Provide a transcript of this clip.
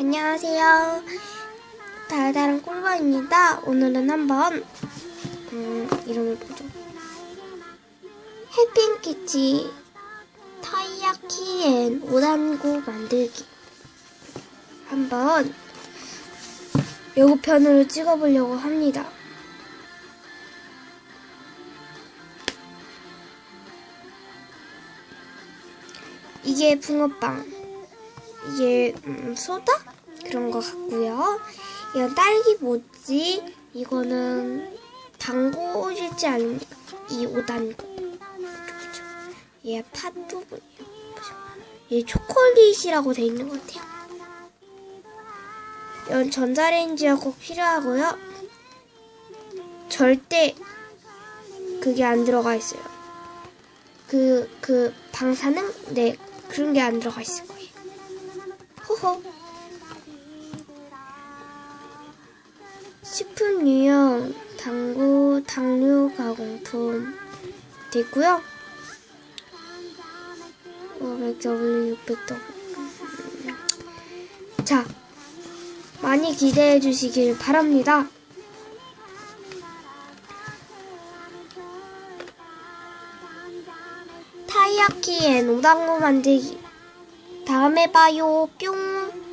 안녕하세요. 달달한 꿀벌입니다. 오늘은 한번 음, 이름을 보죠. 해핑키치 타이야키 앤 오단고 만들기 한번 예고편으로 찍어보려고 합니다. 이게 붕어빵. 이게 음, 소다 그런 것 같고요. 이건 딸기 모찌. 이거는 방고일지 아닙니까? 이 5단고. 그죠? 얘팥 부분이요. 보죠. 얘 초콜릿이라고 돼 있는 것 같아요. 이건 전자레인지가 꼭 필요하고요. 절대 그게 안 들어가 있어요. 그, 그, 방사능? 네, 그런 게 안 들어가 있을 거예요. 호호. 식품 유형, 당구, 당류 가공품 되고요. 500W, 600W. 자, 많이 기대해 주시길 바랍니다. 타이야키의 노당무 만들기. 다음에 봐요. 뿅.